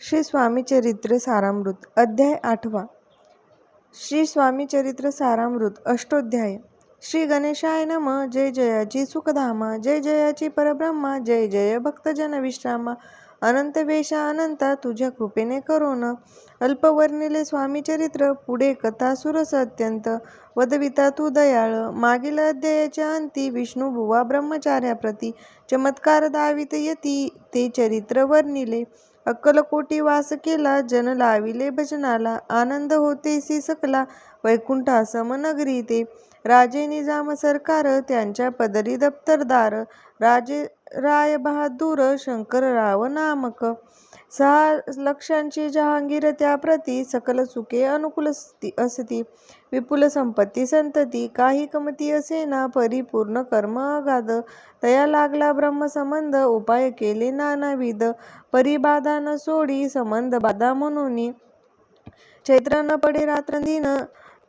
श्री स्वामी चरित्र सारामृत अध्याय आठवा. श्री स्वामी चरित्र सारामृत अष्टोध्याय. श्री गणेशाय नम जय जयाची सुखधामा जय जयाची परब्रह्मा जय जय भक्तजन विश्रामा. अनंत वेशा अनंता तुझ्या कृपेने करोन. अल्पवर्णिले स्वामी चरित्र पुढे कथा सुरस अत्यंत वदविता तू दयाळ मागील अध्यायाच्या अंती विष्णू बुवा ब्रह्मचार्याप्रती चमत्कार दावित यती ते चरित्र वर्णिले. अक्कलकोटी वास केला जन लाविले भजनाला. आनंद होतेसी सकला वैकुंठासम नगरी ते. राजे निजाम सरकार त्यांच्या पदरी दप्तरदार. राजे राय बहादूर शंकरराव नामक. सहा लक्षांची जहांगीर त्याप्रती सकल सुखे अनुकूल असती असती. विपुल संपत्ती संतती काही कमती असेना परिपूर्ण कर्म अगाध तया लागला ब्रह्मसंबंध उपाय केले नानाविध. परिबाधा न सोडी संबंध बाधा म्हणून. चैत्र न पडे रात्रंदिन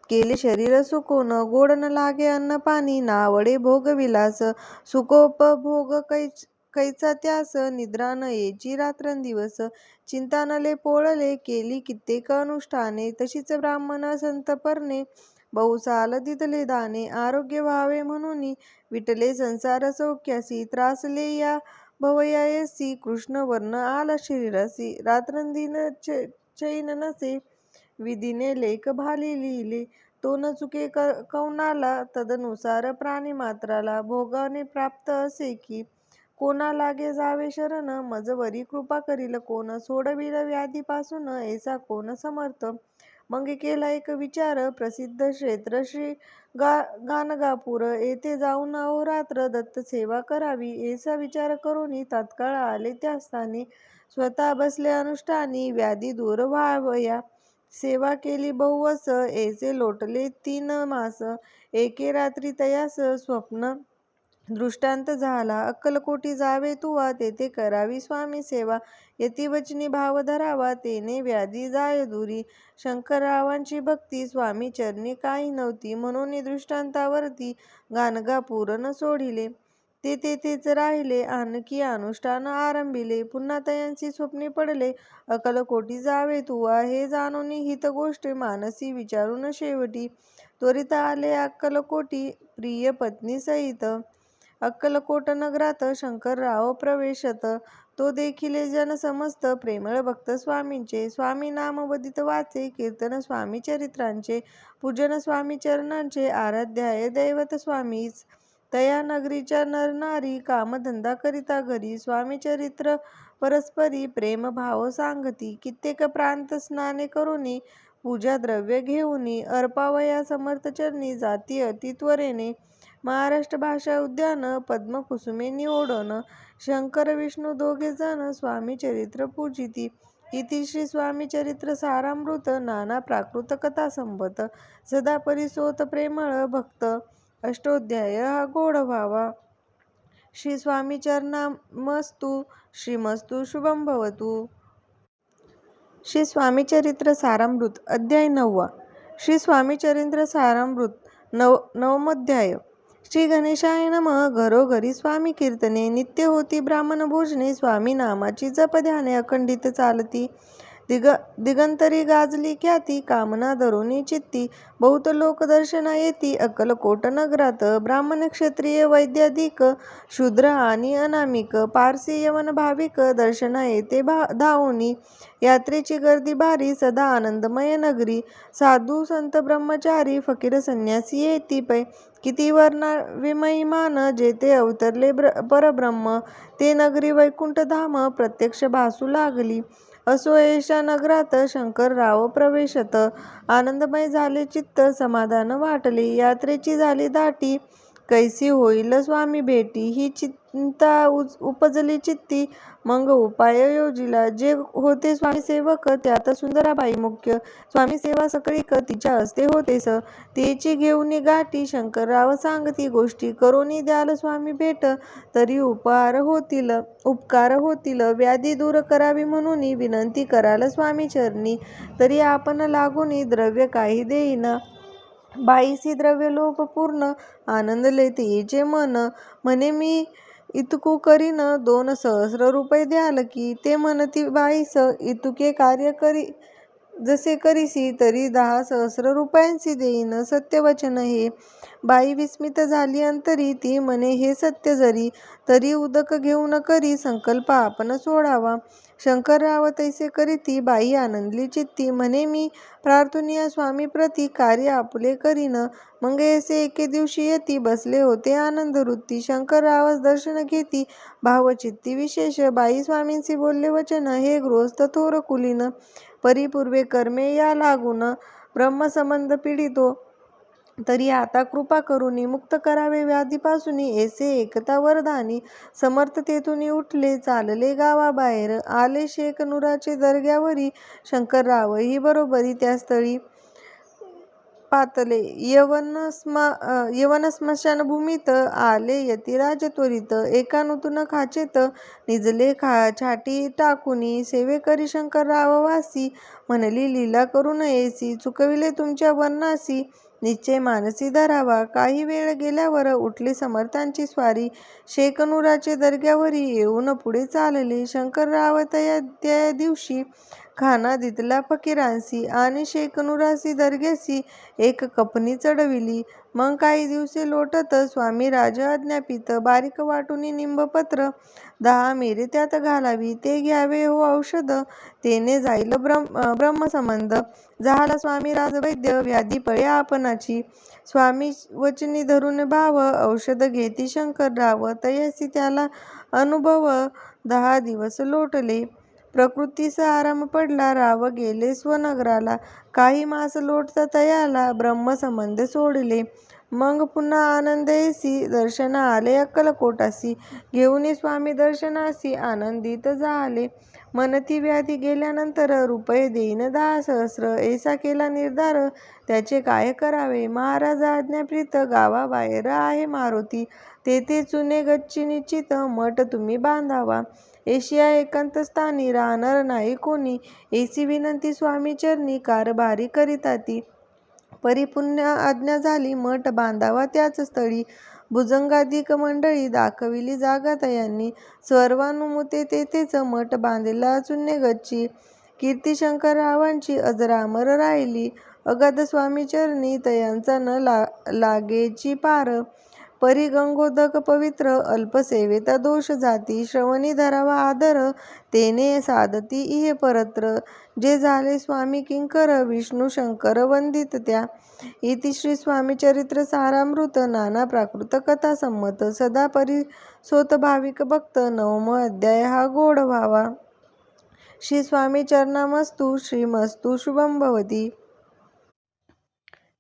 केले शरीर सुकोन. गोड न लागे अन्न पाणी नावडे भोग विलास. सुखोपभोग कैच कैचा त्यास निद्रा न येची रात्रंदिवस चिंतानले पोळले केली कित्येक अनुष्ठाने तशीच ब्राह्मण संतपर्णे बहुसाल दिदले दाने आरोग्य व्हावे म्हणून विटले संसार सौख्यासी त्रासले या भवयायसी कृष्ण वर्ण आला शरीरासी रात्रंदिन चैन नसे विधीने लेख भाली लिहिले तो न चुके कौनाला तदनुसार प्राणी मात्राला भोगाने प्राप्त असे की कोणा लागे जावे शरण? मजवरी कृपा करील. कोण सोडविल व्याधीपासून? ऐसा कोण समर्थ? मग केला एक विचार. प्रसिद्ध क्षेत्र श्री गा गाणगापूर. येथे जाऊन अहोरात्र दत्त सेवा करावी. ऐसा विचार करून तात्काळ आले त्या स्थानी. स्वतः बसले अनुष्ठानी. व्याधी दूर व्हावया. सेवा केली बहुवस. ऐसे लोटले तीन मास. एके रात्री तयास स्वप्न दृष्टांत झाला. अक्कलकोटी जावे तुवा तेथे करावी स्वामी सेवा. यतिवचनी भाव धरावा तेने व्याधी जाय दुरी. शंकररावांची भक्ती स्वामी चरणी काही नव्हती म्हणून दृष्टांतावरती गाणगा पूरण सोडिले. ते तेथेच राहिले आणखी अनुष्ठान आरंभिले. पुन्हा तयांची स्वप्नी पडले अकलकोटी जावे तुवा हे जाणून हित गोष्ट मानसी विचारून शेवटी त्वरित आले अक्कलकोटी प्रिय पत्नी सहित. अक्कलकोट नगरात शंकरराव प्रवेशत. तो देखिले जन समस्त प्रेमळ भक्त स्वामींचे स्वामी नाम वदित वाचे कीर्तन स्वामी चरित्रांचे पूजन स्वामी चरणांचे आराध्याय दैवत स्वामीच. तया नगरीच्या नरनारी कामधंदा करिता घरी स्वामी चरित्र परस्परी प्रेम भाव सांगती. कित्येक प्रांत स्नाने करुनी पूजा द्रव्य घेऊनी अर्पावया समर्थ चरणी जाती अति त्वरेने महाराष्ट्र भाषा उद्यान पद्मकुसुमे निवडन शंकर विष्णू दोघे जण स्वामी चरित्र पूजिती. इति श्री स्वामी चरित्र सारामृत नाना प्राकृत कथा सदा परिसोत प्रेमळ भक्त. अष्टोध्याय हा गोड व्हावा. श्री स्वामी चरणामस्तु श्रीमस्तु शुभं भवतु. श्री स्वामी चरित्र सारामृत अध्याय नववा. श्री स्वामी चरित्र सारामृत नव नवमोध्याय. श्री गणेशाय नम. घरोघरी स्वामी कीर्तने नित्य होती ब्राह्मण भोजने स्वामी नामाची जपध्याने अखंडित चालती. दिग दिगंतरी गाजली ख्याती कामना धरुणी चित्ती. बहुत लोकदर्शना येती अक्कलकोट नगरात ब्राह्मण क्षत्रिय वैद्याधिक शूद्र आणि अनामिक पारसी यवन भाविक दर्शना येते भा धावणी यात्रेची गर्दी भारी सदा आनंदमय नगरी. साधू संत ब्रह्मचारी फकीर संन्यासी येती पै किती वर्णा विमहिमान जेथे अवतरले परब्रह्म ते नगरी वैकुंठ धाम प्रत्यक्ष भासू लागली. असो एषा नगरात शंकरराव प्रवेशत. आनंदमय झाले चित्त समाधान वाटले. यात्रेची झाली दाटी कैसी होईल? स्वामी भेटी ही चिंता उपजली चित्ती. मग उपाय योजिला. जे होते स्वामी सेवक त्यात सुंदराबाई मुख्य. स्वामी सेवा सकळीक तिच्या हस्ते होतेस तेची घेऊन गाठी शंकरराव सांगती गोष्टी. करोनी द्याल स्वामी भेट तरी उपहार होतील उपकार होतील. व्याधी दूर करावी म्हणून विनंती कराल स्वामी चरणी. तरी आपण लागून द्रव्य काही देईना. बाईसी द्रव्य पूर्ण आनंद लेते. जे मन म्हणे मी इतकू करीन दोन सहस्र रुपये द्याल की ते म्हणती बाईस इतुके कार्य करी जसे करीसी तरी दहा सहस्र रुपयांची देईन. सत्यवचन हे. बाई विस्मित झाली अंतरी ती म्हणे हे सत्य जरी तरी उदक घेऊन करी संकल्प आपण सोडावा. शंकरराव तैसे करीती बाई आनंदली चित्ती म्हणे मी प्रार्थुनिया स्वामीप्रती कार्य आपले करीन. मग ऐसे एके दिवशी येती बसले होते आनंद वृत्ती शंकररावस दर्शन घेती भावचित्ती विशेष. बाई स्वामींशी बोलले वचन हे गृहस्थ थोर कुलीन. परिपूर्वे कर्मे या लागून ब्रह्मसंबंध पीडितो. तरी आता कृपा करुनी मुक्त करावे व्याधीपासून ऐसे एकता वरदानी. समर्थतेतून उठले चालले गावाबाहेर. आले शेख नुराचे दर्ग्यावरी. शंकरराव ही बरोबरी त्या स्थळी पातले. यवन स्मा यवन स्मशानभूमीत आले यतिराज त्वरित. एका नूतन खाचेत निजले खा छाटी टाकुनी. सेवेकरी शंकरराव वासी म्हणली लीला करून नयेसी चुकविले तुमच्या वर्णासी निश्चय मानसी धरावा. काही वेळ गेल्यावर उठली समर्थांची स्वारी. शेकनुराचे दर्ग्यावरी येऊन पुढे चालले. शंकरराव त्या त्या दिवशी खाना दितला फकीरांसी आणि शेकनुरासी दर्ग्यासी एक कपनी चढविली. मग काही दिवसे लोटत स्वामी राज आज्ञापित बारीक वाटुनी निंबपत्र दहा मेरे त्यात घालावी. ते घ्यावे हो औषध तेने जाईल ब्रह्म ब्रह्मसंबंध. झाला स्वामी राजवैद्य व्याधी पळे आपणाची. स्वामी वचनी धरून भाव औषध घेती शंकरराव. तयासी त्याला अनुभव दहा दिवस लोटले. प्रकृतीचा आराम पडला राव गेले स्वनगराला. काही मास लोटता तयाला ब्रह्मसंबंध सोडले. मग पुन्हा आनंदयसी दर्शना दर्शन आले अक्कलकोटासी घेऊन स्वामी दर्शनासी आनंदित झाले. मनती व्याधी गेल्यानंतर रुपये देईन दहा सहस्र ऐसा केला निर्धार. त्याचे काय करावे? महाराज आज्ञाप्रीत गावाबाहेर आहे मारुती. तेथे चुने गच्ची निश्चित मठ तुम्ही बांधावा. एशिया एकांत स्थानी राहणार नाही कोणी. ऐसी विनंती स्वामी चरणी कारभारी करीता ती परिपुण्य आज्ञा झाली मठ बांधावा त्याच स्थळी. भुजंगाधिक मंडळी दाखविली जागा तयांनी. सर्वानुमते तेथेच मठ बांधलेला चुन्ने गच्ची कीर्तीशंकररावांची अजरामर राहिली. अगाध स्वामीचरणी तयांचा न ला लागेची पार परी गंगोदक पवित्र अल्पसेवेत दोष जाती श्रवणी धरावा आदर तेने साधती इहे परत्र. जे झाले स्वामी किंकर विष्णू शंकर वंदित त्या. इति श्री स्वामीचरित्र सारामृत नाना प्राकृत कथा संमत. सदा परिसोत भाविक भक्त नवम अध्याय हा गोड व्हावा. श्री स्वामी चरणामस्तु श्रीमस्तु शुभम भवती.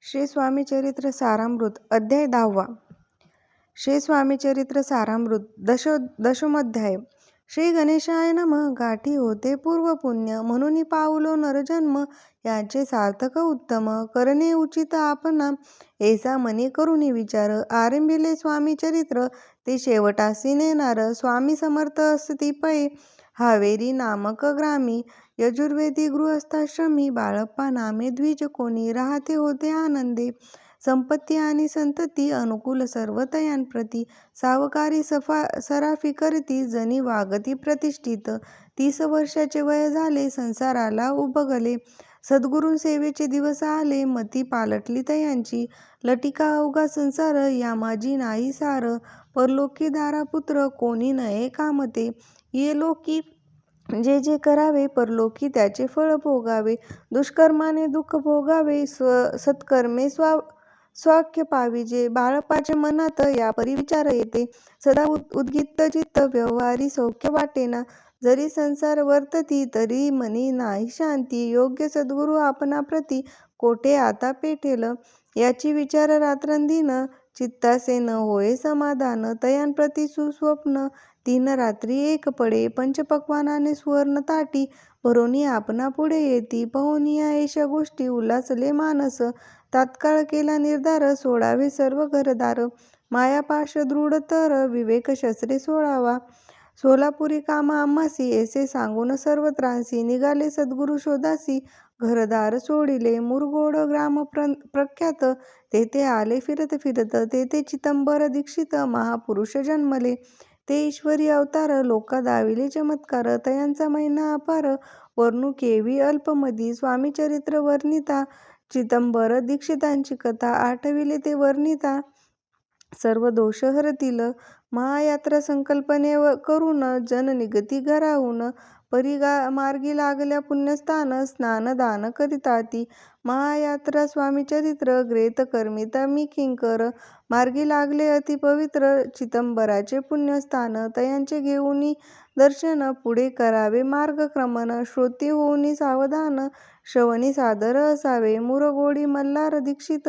श्री स्वामी चरित्र सारामृत अध्याय दहावा. श्री स्वामी चरित्र सारामृत दशो दशमध्याय श्री गणेशाय नम गाठी होते पूर्व पुण्य म्हणून पाऊलो नरजन्म याचे सार्थक उत्तम करणे उचित आपणा. ऐसा मनी करुनी विचार आरंभिले स्वामी चरित्र ते शेवटासी नेणार स्वामी समर्थ असती पै हावेरी नामक ग्रामी यजुर्वेदी गृहस्थाश्रमी बाळप्पा नामे द्विज कोणी राहते होते आनंदे. संपत्ती आणि संतती अनुकूल सर्व तयांप्रती सावकारी सफा सराफी करती जनी वागती प्रतिष्ठित. तीस वर्षाचे वय झाले संसाराला उभगले सद्गुरू सेवेचे दिवस आले मती पालटली तयांची. लटिका अवघा संसार या माझी नाही सार. परलोकी दारापुत्र कोणी नये कामते. ये लोकी जे जे करावे परलोकी त्याचे फळ भोगावे. दुष्कर्माने दुःख भोगावे स्व सत्कर्मे स्वा स्वाख्य पाविजे बाळपाचे मनात या परिविचार येते. सदा उद्गित चित्त व्यवहारी सौख्य वाटेना. जरी संसार वर्तती तरी मनी नाही शांती. योग्य सद्गुरू आपणाप्रती कोठे आता पेटेल? याची विचार रात्रंदिन चित्तासे न होय समाधान. तयांप्रती सुस्वप्न तीन रात्री एक पडे. पंचपक्वानाने सुवर्ण ताटी. भरोनी आपणा पुढे येती पहोनिया एशा गोष्टी उल्हासले मानस. तात्काळ केला निर्धार सोडावे सर्व घरदार. मायापाश दृढ तर विवेक शस्त्रे सोडावा सोलापुरी कामा आम्हासी ऐसे सांगून सर्व त्रासी. निघाले सद्गुरु शोधासी घरदार सोडिले. मुरगोड ग्राम प्र प्रख्यात तेथे आले फिरत फिरत. तेथे चितंबर दीक्षित महापुरुष जन्मले. ते ईश्वरी अवतार लोका दाविले चमत्कार. तयांचा महिना अपार वर्णू केवी स्वामी चरित्र वर्णिता चिदंबर दीक्षितांची कथा आठविले ते वर्णिता. सर्व दोष हरतील महायात्रा संकल्पने करून जन निगती घराहून परिगा मार्गी लागल्या पुण्यस्थान स्नानदान करिता ती महायात्रा स्वामीचरित्र ग्रेत कर्मिता मी किंकर. मार्गी लागले अति पवित्र चिदंबराचे पुण्यस्थान. तयांचे घेऊनी दर्शन पुढे करावे मार्गक्रमण श्रोती होऊनी सावधान श्रवणी सादर असावे. मुरगोडी मल्हार दीक्षित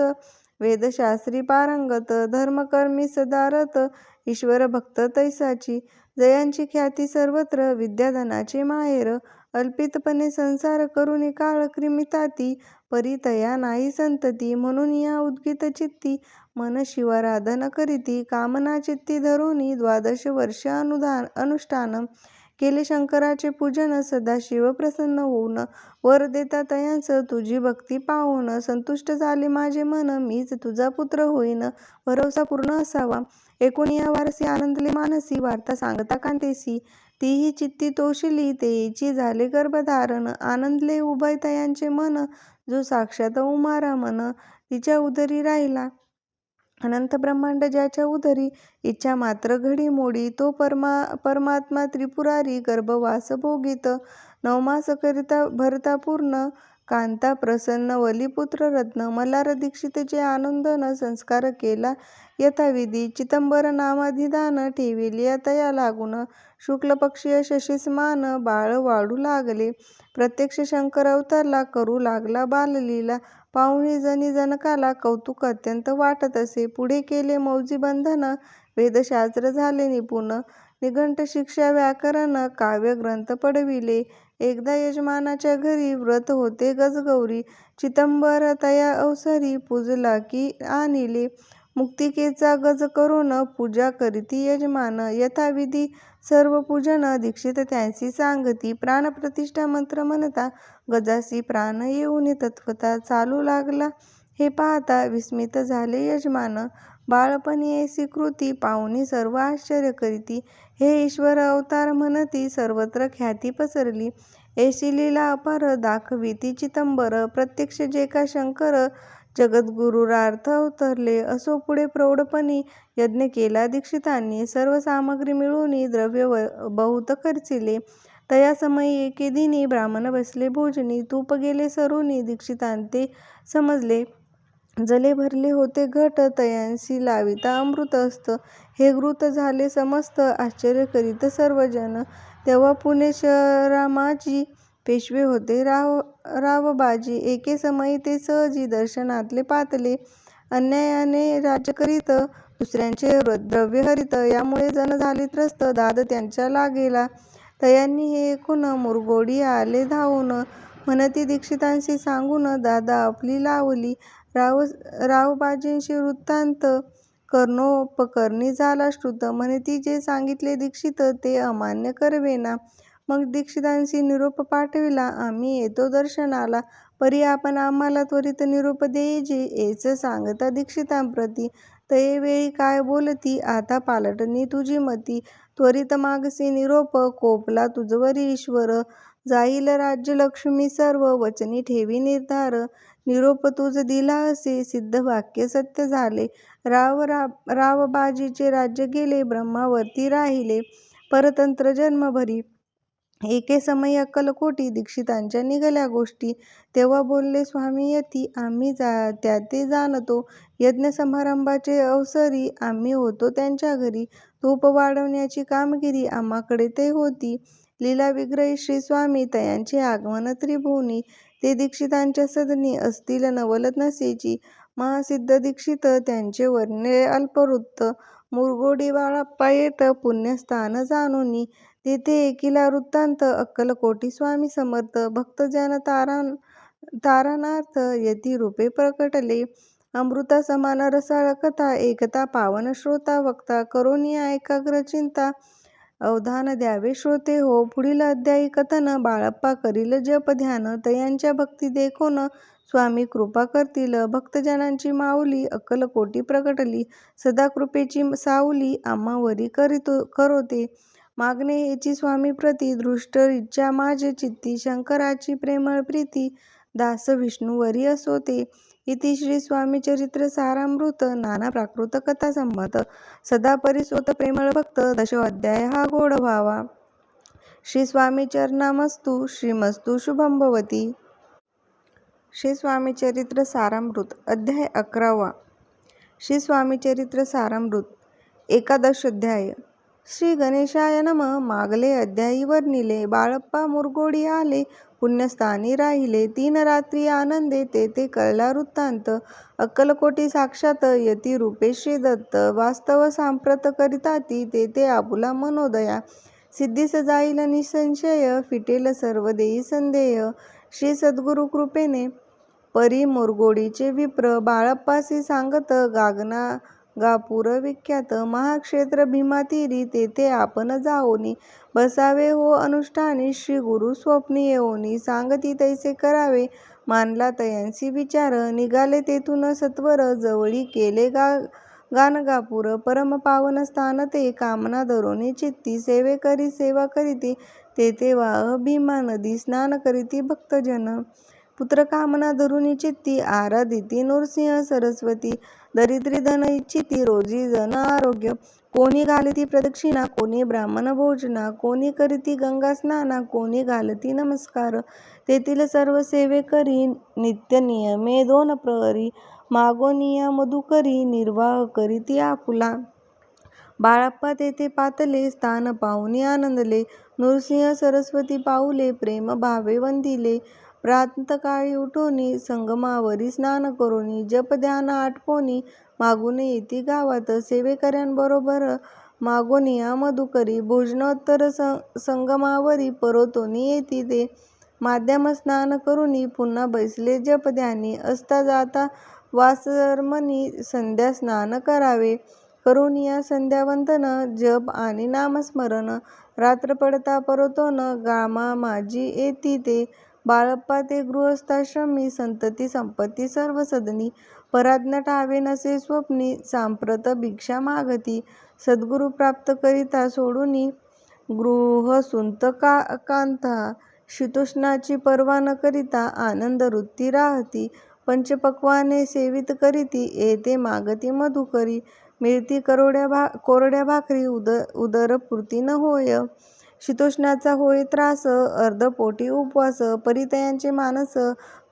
वेदशास्त्री पारंगत धर्मकर्मी सदारत ईश्वर भक्त तैसाची. जयांची ख्याती सर्वत्र विद्याधनाचे माहेर. अल्पितपणे संसार करून काळ क्रिमिताती परितया नाही संतती म्हणून या उद्गीत चित्ती मन शिवाराधन करीती कामना चित्ती धरुनी द्वादश वर्ष अनुष्ठान केले शंकराचे पूजन सदाशिव प्रसन्न होऊन वर देता तयांस तुझी भक्ती पाहून संतुष्ट झाले माझे मन मीच तुझा पुत्र होईन भरोसा पूर्ण असावा. एकूण या वारसी आनंदले मानसी वार्ता सांगता कांतेसी. तीही चित्ती तोषिली तेची झाले गर्भधारण. आनंदले उभय तयांचे मन जो साक्षात उमारा मन तिच्या उदरी राहिला. अनंत ब्रह्मांड ज्याच्या उदरी इच्छा मात्र घडी मोडी तो परमा परमात्मा त्रिपुरारी गर्भवास भोगीत. नवमास करिता भरता पूर्ण कांता प्रसन्न वलिपुत्र रत्न मल्हार दीक्षितचे आनंदन संस्कार केला. यथाविधी चिदंबर नामाधिदान ठेविले. तया लागून शुक्लपक्षीय शशीस्मान बाळ वाढू लागले. प्रत्यक्ष शंकर अवतरला करू लागला बाललीला. पाहुणी जनी जनकाला कौतुक अत्यंत वाटत असे. पुढे केले मौजी बंधन वेदशास्त्र झाले निपुण. निघंट शिक्षा व्याकरण काव्य ग्रंथ पडविले एकदा यजमानाच्या घरी व्रत होते गजगौरी. चितंबर तया अवसरी पूजला की आणिले. मुक्तिकेचा गज करून पूजा करीती यजमान. यथाविधी सर्व पूजन दीक्षित त्यांसी सांगती. प्राणप्रतिष्ठा मंत्र म्हणता गजासी प्राण येऊन तत्वता चालू लागला. हे पाहता विस्मित झाले यजमान. बाळपणी ऐसी कृती पाहुणी सर्व आश्चर्य करीती. हे ईश्वर अवतार म्हणती सर्वत्र ख्याती पसरली. ऐशी लीला अपार दाखविती चिदंबर प्रत्यक्ष जे का शंकर जगद्गुरुरार्थ अवतरले. असो पुढे प्रौढपणी यज्ञ केला दीक्षितांनी सर्व सामग्री मिळवून द्रव्य बहुत खर्चिले. तया समयी एके दिनी ब्राह्मण बसले भोजनी तूप गेले सरुनी दीक्षितांते समजले. जले भरले होते घट तयांसी लाविता अमृत असत. हे घृत झाले समस्त आश्चर्य करीत सर्वजन तेव्हा पुणे शहरामाजी पेशवे होते. राव रावबाजी एके समयी ते सहजी दर्शनातले पातले. अन्यायाने राज्य करीत दुसऱ्यांचे द्रव्य हरित. यामुळे जन झाली त्रस्त. दाद त्यांच्या लागेला. तयांनी हे ऐकून मुरगोडी आले धावून. म्हणती दीक्षितांशी सांगून दादा आपली लावली. राव रावबाजींशी वृत्तांत कर्णोपकर्णी झाला श्रुत म्हणे ती जे सांगितले दीक्षित ते अमान्य करवेना. मग दीक्षितांशी निरोप पाठविला. आम्ही येतो दर्शनाला. परी आपण आम्हाला त्वरित निरोप देईजे एच सांगता दीक्षितांप्रती. तयेवेळी काय बोलती? आता पालटणी तुझी मती. त्वरित मागसी निरोप. कोपला तुझवरी ईश्वर. जाईल राज्यलक्ष्मी सर्व. वचनी ठेवी निर्धार. निरोप तुझ दिला असे सिद्ध वाक्य सत्य झाले. राव रावबाजीचे राज्य गेले ब्रह्मावरती राहिले. परतंत्र जन्मभरी एके समय अक्कलकोटी दीक्षितांच्या निघाल्या गोष्टी. तेव्हा बोलले स्वामी यती आम्ही जा त्या ते जाणतो. यज्ञ समारंभाचे अवसरी आम्ही होतो त्यांच्या घरी. तूप वाढवण्याची कामगिरी आम्हाकडे ते होती. लीला विग्रही श्री स्वामी तयांचे आगमन त्रिभुवनी. ते दीक्षितांच्या सदनी असतील नवल नसेची. महासिद्ध दीक्षित त्यांचे वर्णे अल्पवृत्त मुरगोडी बाळाप्पा येत पुण्यस्थान जाणोनी. तेथे एकिला वृत्तांत अक्कलकोटी स्वामी समर्थ. भक्तजन तारणार्थ यती रूपे प्रकटले. अमृता समान रसाळ कथा एकता पावन श्रोता वक्ता करोनी एकाग्र चिंता. अवधान द्यावे. श्रोते हो पुढील अध्यायी कथन बाळप्पा करील जप ध्यान. तयांच्या भक्ती देखोन स्वामी कृपा करतील. भक्तजनांची माऊली अक्कलकोटी प्रकटली सदा कृपेची सावली आम्हावरी करीतो करोते. मागणे हेची स्वामी प्रती दृष्ट इच्छा माझे चित्ती. शंकराची प्रेमळ प्रीती दास विष्णूवरी असोते. इति श्री स्वामी चरित्र सारामृत नाना प्राकृत कथा संमत सदा परिसोत प्रेमळ भक्त दशो अध्याय हा गोड व्हावा. श्री स्वामी चरणामस्तु श्रीमस्तु शुभं भवती श्री स्वामी चरित्र सारामृत अध्याय अकरावा. श्री स्वामी चरित्र सारामृत एकादश अध्याय. श्री गणेशाय नम. मागले अध्यायी वर्णिले बाळप्पा मुरगोडी आले पुण्यस्थानी राहिले तीन रात्री आनंदे तेथे कळला वृत्तांत. अक्कलकोटी साक्षात यती रूपे श्री दत्त वास्तव सांप्रत करिता ती तेथे आपुला मनोदया. सिद्धीस जाईल निसंशय फिटेल सर्व देई संदेह श्री सद्गुरु कृपेने परी मुरगोडीचे विप्र बाळप्पासी सांगत गागना गापूर विख्यात महाक्षेत्र भीमातीरी तेथे आपण जाओनी बसावे हो अनुष्ठानी. श्री गुरु स्वप्नी येऊनी सांगती तैसे करावे. मानला तयांसी विचार निघाले तेथून सत्वर जवळी केले गा गानगापूर परम पावन स्थान ते. कामना धरोनी चित्ती सेवे करी सेवा करीती. तेथे वाह भीमा नदी स्नान करीती भक्तजन. पुत्रकामना कामना आराधिती नृसिंह सरस्वती दरिद्री धन इच्छिती रोजी जन आरोग्य. कोणी घालती प्रदक्षिणा कोणी ब्राह्मण भोजना कोणी करीती गंगा स्नाना कोणी घालती नमस्कार. तेथील सर्व सेवे करी नित्य नियमे दोन प्रहरी मागोनिया मधुकरी निर्वाह करीती आपुला. बाळाप्पा तेथे पातले स्थान पाहुनी आनंदले. नृसिंह सरस्वती पाऊले प्रेम भावे वंदिले. प्रातकाळी उठोनी संगमावरी स्नान करोनी जप ध्यान आटपोनी मागून येती गावात सेवेकऱ्यांबरोबर मागोनी मधुकरी भोजनोत्तर संगमावरी परतोनी येती ते. माध्यम स्नान करुनी पुन्हा बैसले जप ध्यानी असता जाता वासरमणी संध्या स्नान करावे. करुनिया संध्यावंतन जप आणि नामस्मरण. रात्र पडता परतोन गामा माझी येती ते. बाळप्पा ते गृहस्थाश्रमी संतती संपत्ती सर्व सदनी पराज्ञ ठावे नसे स्वप्नी सांप्रत भिक्षा मागती सद्गुरु प्राप्त करिता सोडूनी गृह सुंत का कांता शीतोष्णाची पर्वा न करिता आनंद वृत्ती राहती पंचपक्वाने सेवित करीती येते मागती मधुकरी मिळती करोड्या भा कोरड्या भाकरी उद उदरपूर्ती न होय शीतोष्णाचा होय त्रास अर्धपोटी उपवास परितयांचे मानस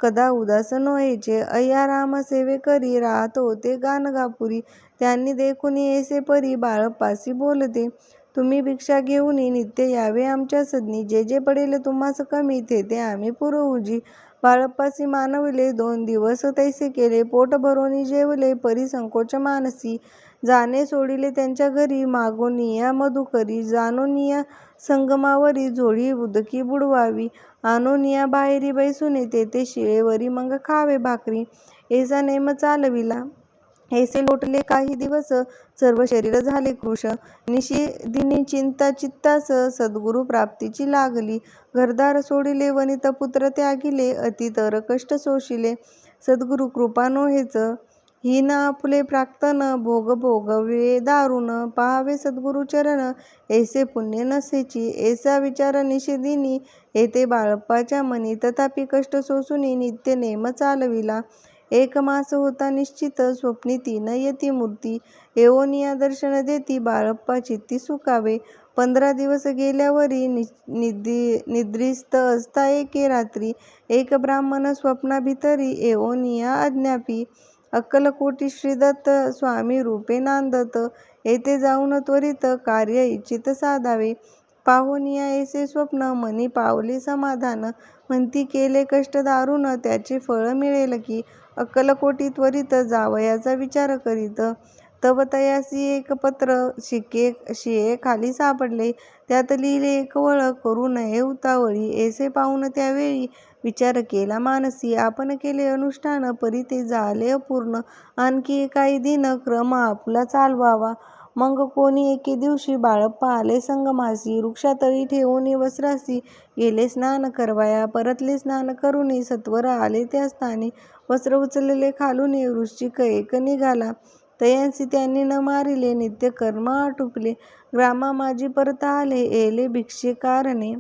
कदा उदास नव्हेचे अय्या राम सेवे करी राहत होते गानगापुरी त्यांनी देखून येसे परी बाळप्पासी बोलते. तुम्ही भिक्षा घेऊन नित्य यावे आमच्या सदनी जे जे पडेल तुम्हास कमी तेथे आम्ही पुरवूजी. बाळप्पासी मानविले दोन दिवस तैसे केले पोट भरोनी जेवले परी संकोच मानसी. जाणे सोडिले त्यांच्या घरी मागोनिया मधुकरी जानोनिया संगमावरी झोळी उदकी बुडवावी आणोनिया बाहेरी बैसुने तेथे शिळेवरी मग खावे भाकरी ऐसा नेम चालविला. ऐसे लोटले काही दिवस सर्व शरीर झाले कृश निशी दिनी चिंता चित्तास सद्गुरु प्राप्तीची लागली. घरदार सोडिले वनित पुत्र त्यागिले अतितर कष्ट सोशिले. सद्गुरु कृपा नोहेच. ही न आपुले प्राक्तन भोग भोगवे दारुण. पाहावे सद्गुरुचरण ऐसे पुण्य नसेची ऐसा विचार निषेधिनी. येते बाळप्पाच्या मनी तथापि कष्ट सोसुनी नित्य नेम चालविला. एक मास होता निश्चित स्वप्नी तीन येती मूर्ती. एवोनिया दर्शन देती बाळप्पा चित्ती सुकावे पंधरा दिवस गेल्यावरी निद्री निद्रिस्त असता एके रात्री. एक ब्राह्मण स्वप्नाभितरी एवोनिया अज्ञापी अक्कलकोटी श्रीदत्त स्वामी रूपे नांदत. येथे जाऊन त्वरित कार्य इच्छित साधावे. पाहुनिया ऐसे स्वप्न मनी पावले समाधान. म्हणती केले कष्ट दारुण त्याचे फळ मिळेल की? अक्कलकोटी त्वरित जावयाचा विचार करीत. तव तयासी एक पत्र शिके शिये खाली सापडले. त्यात लिहिले एक वळ करू नये उतावळी. ऐसे पाहून त्यावेळी विचार केला मानसी. आपण केले अनुष्ठान परी ते झाले अपूर्ण. आणखी काही दिन क्रम आपला चालवावा. मग कोणी एके दिवशी बाळप्पा आले संगमासी. वृक्षातळी ठेवून वस्त्रासी गेले स्नान करवाया. परतले स्नान करून सत्वर आले त्या स्थानी. वस्त्र उचलले खालून वृश्चिक एक निघाला. तयांसी त्यांनी न मारिले. नित्य कर्म आटुपले. ग्रामा माझी परत आले. येले भिक्षेकारणे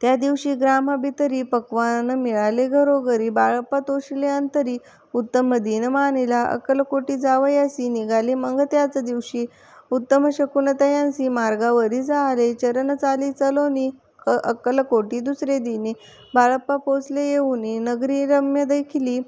त्या दिवशी ग्रामाभितरी पक्वान्न मिळाले घरोघरी बाळप्पा तोषिले अंतरी उत्तम दिन मानिला. अक्कलकोटी जावयासी निघाले मग त्याच दिवशी उत्तम शकुनतयांसी, मार्गावरी जाले. चरण चाली चलोनी अक्कलकोटी दुसरे दिनी बाळप्पा पोचले येऊनी नगरी रम्य देखिली.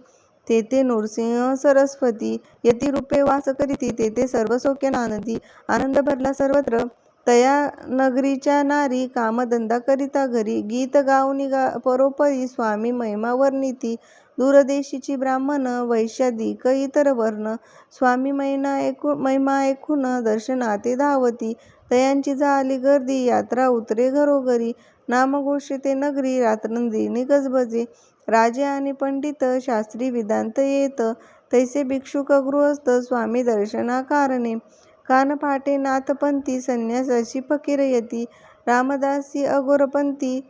तेथे नृसिंह सरस्वती यती रूपे वास करीती तेथे सर्व सौख्य नांदी आनंद भरला सर्वत्र. तया नगरीच्या नारी कामधंदा करिता घरी गीत गाऊनी परोपरी स्वामी महिमा वर्णिती दूरदेशीची ब्राह्मण वैश्यादिक इतर वर्ण. स्वामी महिमा ऐकून दर्शनाते धावती. तयांची झाली गर्दी यात्रा उतरे घरोघरी. नामघोषिते नगरी रात्रंदिनी गजबजे राजे आणि पंडित शास्त्री विदांत येत. तैसे भिक्षुक गृहस्थ स्वामी दर्शनाकारणे. कारणे कानपाटे नाथपंथी संन्यासाची फकीर यती. रामदासी अघोरपंथी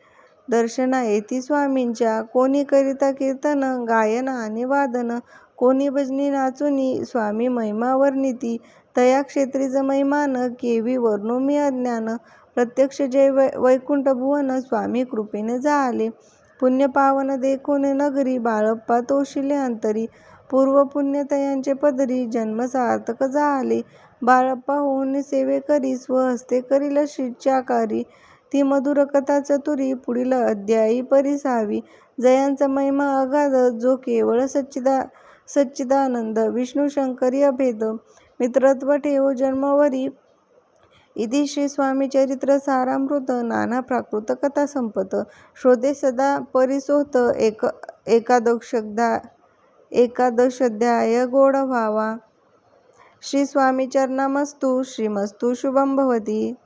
दर्शना येती स्वामींच्या. कोणी करिता कीर्तन गायन आणि वादन. कोणी भजनी नाचुनी स्वामी महिमा वर्णिती तया क्षेत्रीज महिमान केवी वर्णू मी अज्ञान. प्रत्यक्ष जय वैकुंठ भुवन स्वामी कृपेने जाले पुण्यपावन देखून नगरी बाळप्पा तोषिले अंतरी. पूर्व तयांचे पदरी जन्म सार्थक झाले. बाळप्पा होऊन सेवेकरी स्वहस्ते करील शिष्याकारी. ती मधुर कथा चतुरी पुढील अध्यायी परिसावी. जयांचा महिमा अगाध जो केवळ सच्चिदा सच्चिदानंद विष्णू शंकरी अभेद मित्रत्व ठेवो जन्मवरी. इति श्री स्वामी चरित्र सारामृत नाना प्राकृत कथा संपत. श्रोते सदा परिसोत एकादशोऽध्याय गोड व्हावा. श्री स्वामी चरणामस्तु श्रीमस्तु शुभं भवती।